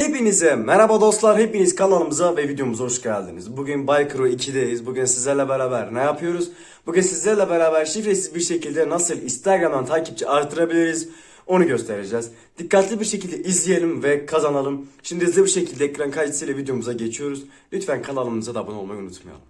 Hepinize merhaba dostlar. Hepiniz kanalımıza ve videomuza hoş geldiniz. Bugün Bykro 2'deyiz. Bugün sizlerle beraber ne yapıyoruz? Bugün sizlerle beraber şifresiz bir şekilde nasıl Instagram'dan takipçi artırabiliriz onu göstereceğiz. Dikkatli bir şekilde izleyelim ve kazanalım. Şimdi hızlı bir şekilde ekran kayıtıyla videomuza geçiyoruz. Lütfen kanalımıza da abone olmayı unutmayalım.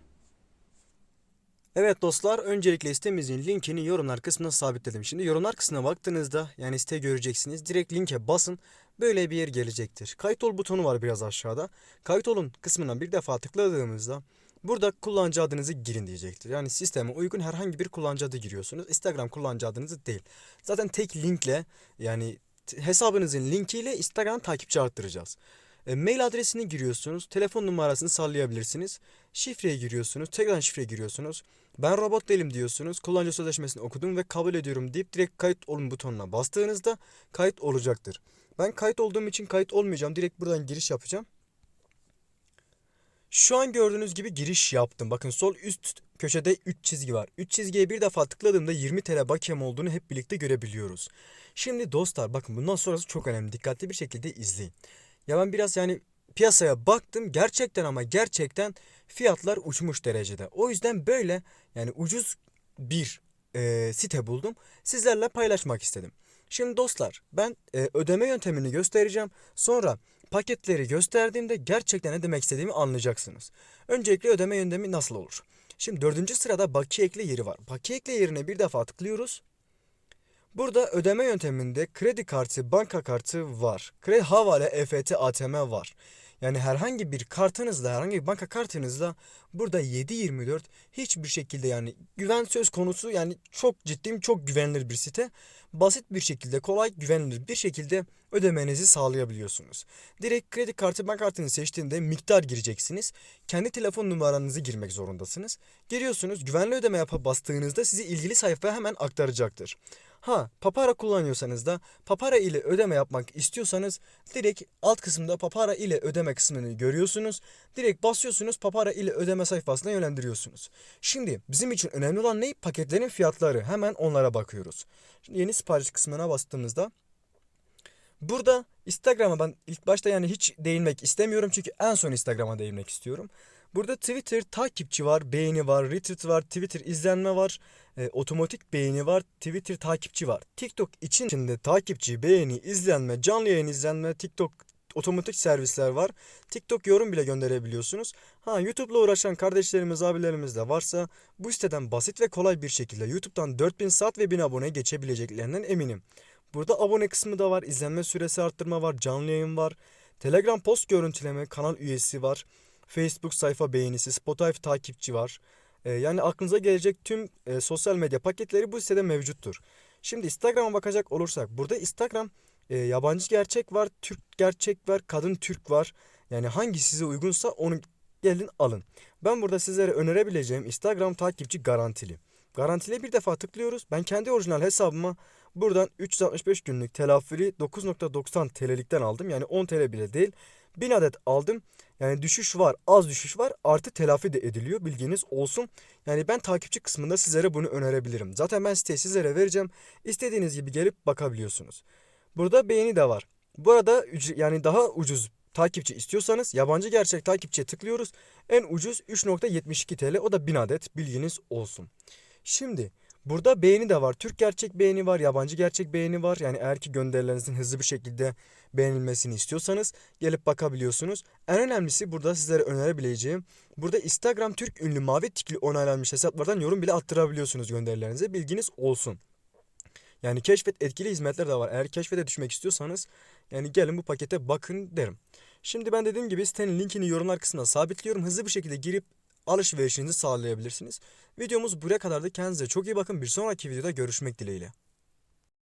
Evet dostlar öncelikle sitemizin linkini yorumlar kısmına sabitledim. Şimdi yorumlar kısmına baktığınızda yani site göreceksiniz. Direkt linke basın böyle bir yer gelecektir. Kayıt ol butonu var biraz aşağıda. Kayıt olun kısmına bir defa tıkladığımızda burada kullanıcı adınızı girin diyecektir. Yani sisteme uygun herhangi bir kullanıcı adı giriyorsunuz. Instagram kullanıcı adınızı değil. Zaten tek linkle yani hesabınızın linkiyle Instagram takipçi arttıracağız. E, mail adresini giriyorsunuz. Telefon numarasını sallayabilirsiniz. Şifreye giriyorsunuz. Tekrar şifre giriyorsunuz. Ben robot değilim diyorsunuz. Kullanıcı sözleşmesini okudum ve kabul ediyorum deyip direkt kayıt olun butonuna bastığınızda kayıt olacaktır. Ben kayıt olduğum için kayıt olmayacağım. Direkt buradan giriş yapacağım. Şu an gördüğünüz gibi giriş yaptım. Bakın sol üst köşede 3 çizgi var. 3 çizgiye bir defa tıkladığımda 20 TL bakiyem olduğunu hep birlikte görebiliyoruz. Şimdi dostlar bakın bundan sonrası çok önemli. Dikkatli bir şekilde izleyin. Ya ben biraz yani piyasaya baktım. Gerçekten ama gerçekten fiyatlar uçmuş derecede. O yüzden böyle yani ucuz bir e, site buldum. Sizlerle paylaşmak istedim. Şimdi dostlar ben e, ödeme yöntemini göstereceğim. Sonra paketleri gösterdiğimde gerçekten ne demek istediğimi anlayacaksınız. Öncelikle ödeme yöntemi nasıl olur? Şimdi dördüncü sırada bakiye ekle yeri var. Bakiye ekle yerine bir defa tıklıyoruz. Burada ödeme yönteminde kredi kartı, banka kartı var. Kredi havale, EFT, ATM var. Yani herhangi bir kartınızla, herhangi bir banka kartınızla burada 7/24 hiçbir şekilde yani güven söz konusu yani çok ciddiyim çok güvenilir bir site. Basit bir şekilde kolay güvenilir bir şekilde ödemenizi sağlayabiliyorsunuz. Direkt kredi kartı banka kartını seçtiğinde miktar gireceksiniz. Kendi telefon numaranızı girmek zorundasınız. Giriyorsunuz güvenli ödeme yapa bastığınızda sizi ilgili sayfaya hemen aktaracaktır. Ha, Papara kullanıyorsanız da Papara ile ödeme yapmak istiyorsanız direkt alt kısımda Papara ile ödeme kısmını görüyorsunuz. Direkt basıyorsunuz Papara ile ödeme sayfasına yönlendiriyorsunuz. Şimdi bizim için önemli olan ne? Paketlerin fiyatları. Hemen onlara bakıyoruz. Şimdi yeni sipariş kısmına bastığımızda Burada Instagram'a ben ilk başta yani hiç değinmek istemiyorum çünkü en son Instagram'a değinmek istiyorum. Burada Twitter takipçi var, beğeni var, retweet var, Twitter izlenme var, e, otomatik beğeni var, Twitter takipçi var. TikTok için içinde takipçi, beğeni, izlenme, canlı yayın izlenme, TikTok otomatik servisler var. TikTok yorum bile gönderebiliyorsunuz. Ha YouTube'la uğraşan kardeşlerimiz, abilerimiz de varsa bu siteden basit ve kolay bir şekilde YouTube'dan 4000 saat ve 1000 abone geçebileceklerinden eminim. Burada abone kısmı da var, izlenme süresi arttırma var, canlı yayın var. Telegram post görüntüleme, kanal üyesi var. Facebook sayfa beğenisi, Spotify takipçi var. Ee, yani aklınıza gelecek tüm e, sosyal medya paketleri bu sitede mevcuttur. Şimdi Instagram'a bakacak olursak burada Instagram e, yabancı gerçek var, Türk gerçek var, kadın Türk var. Yani hangi size uygunsa onu gelin alın. Ben burada sizlere önerebileceğim Instagram takipçi garantili. Garantile bir defa tıklıyoruz. Ben kendi orijinal hesabıma buradan 365 günlük telafili 9.90 TL'likten aldım. Yani 10 TL bile değil. 1000 adet aldım. Yani düşüş var, az düşüş var. Artı telafi de ediliyor. Bilginiz olsun. Yani ben takipçi kısmında sizlere bunu önerebilirim. Zaten ben siteyi sizlere vereceğim. İstediğiniz gibi gelip bakabiliyorsunuz. Burada beğeni de var. Bu arada ücre- yani daha ucuz takipçi istiyorsanız yabancı gerçek takipçiye tıklıyoruz. En ucuz 3.72 TL o da 1000 adet bilginiz olsun. Şimdi burada beğeni de var. Türk gerçek beğeni var, yabancı gerçek beğeni var. Yani eğer ki gönderilerinizin hızlı bir şekilde beğenilmesini istiyorsanız gelip bakabiliyorsunuz. En önemlisi burada sizlere önerebileceğim burada Instagram Türk ünlü mavi tikli onaylanmış hesaplardan yorum bile attırabiliyorsunuz gönderilerinize. Bilginiz olsun. Yani keşfet etkili hizmetler de var. Eğer keşfete düşmek istiyorsanız yani gelin bu pakete bakın derim. Şimdi ben dediğim gibi sitenin linkini yorumlar kısmına sabitliyorum. Hızlı bir şekilde girip alışverişinizi sağlayabilirsiniz. Videomuz buraya kadardı. Kendinize çok iyi bakın. Bir sonraki videoda görüşmek dileğiyle.